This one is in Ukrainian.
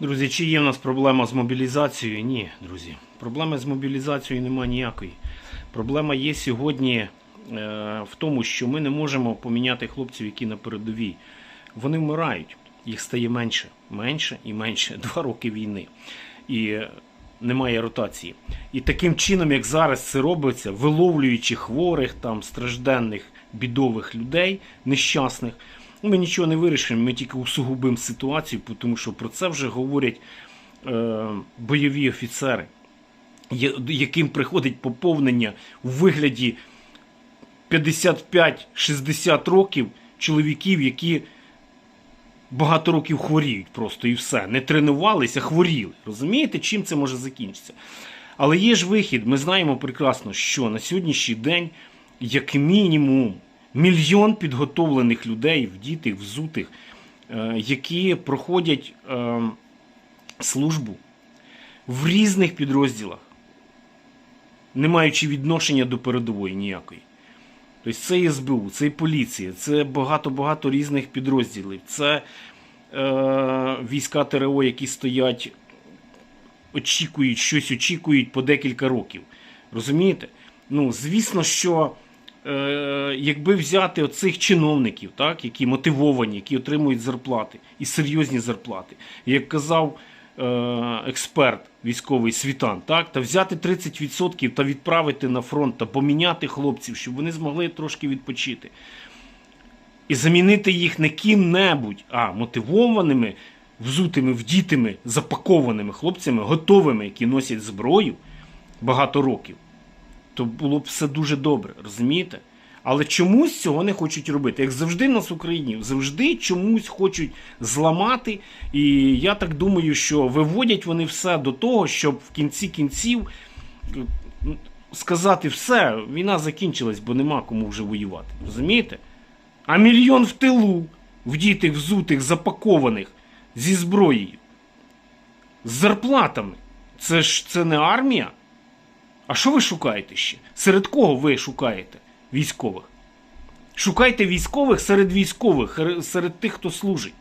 Друзі, чи є в нас проблема з мобілізацією? Ні, друзі. Проблеми з мобілізацією немає ніякої. Проблема є сьогодні е, в тому, що ми не можемо поміняти хлопців, які на передовій. Вони вмирають, їх стає менше, менше і менше. Два роки війни. І е, немає ротації. І таким чином, як зараз це робиться, виловлюючи хворих, там, стражденних, бідових людей, нещасних, ми нічого не вирішимо, ми тільки усугубимо ситуацію, тому що про це вже говорять е, бойові офіцери, яким приходить поповнення у вигляді 55-60 років чоловіків, які багато років хворіють просто і все. Не тренувалися, хворіли. Розумієте, чим це може закінчитися? Але є ж вихід. Ми знаємо прекрасно, що на сьогоднішній день, як мінімум, мільйон підготовлених людей, вдітих, взутих, е, які проходять е, службу в різних підрозділах, не маючи відношення до передової ніякої. Тобто це СБУ, це і поліція, це багато-багато різних підрозділів, це е, війська ТРО, які стоять, очікують, щось очікують по декілька років. Розумієте? Ну, звісно, що якби взяти оцих чиновників, так, які мотивовані, які отримують зарплати, і серйозні зарплати, як казав е, експерт військовий світан, так, та взяти 30% та відправити на фронт та поміняти хлопців, щоб вони змогли трошки відпочити. І замінити їх не ким-небудь, а мотивованими, взутими, вдітими, запакованими хлопцями, готовими, які носять зброю багато років, то було б все дуже добре, розумієте? Але чомусь цього не хочуть робити. Як завжди нас в Україні, завжди чомусь хочуть зламати. І я так думаю, що виводять вони все до того, щоб в кінці кінців е, сказати все, війна закінчилась, бо нема кому вже воювати. Розумієте? А мільйон в тилу, вдітих, взутих, запакованих зі зброєю, з зарплатами. Це ж це не армія. А що ви шукаєте ще? Серед кого ви шукаєте військових? Шукайте військових серед військових, серед тих, хто служить.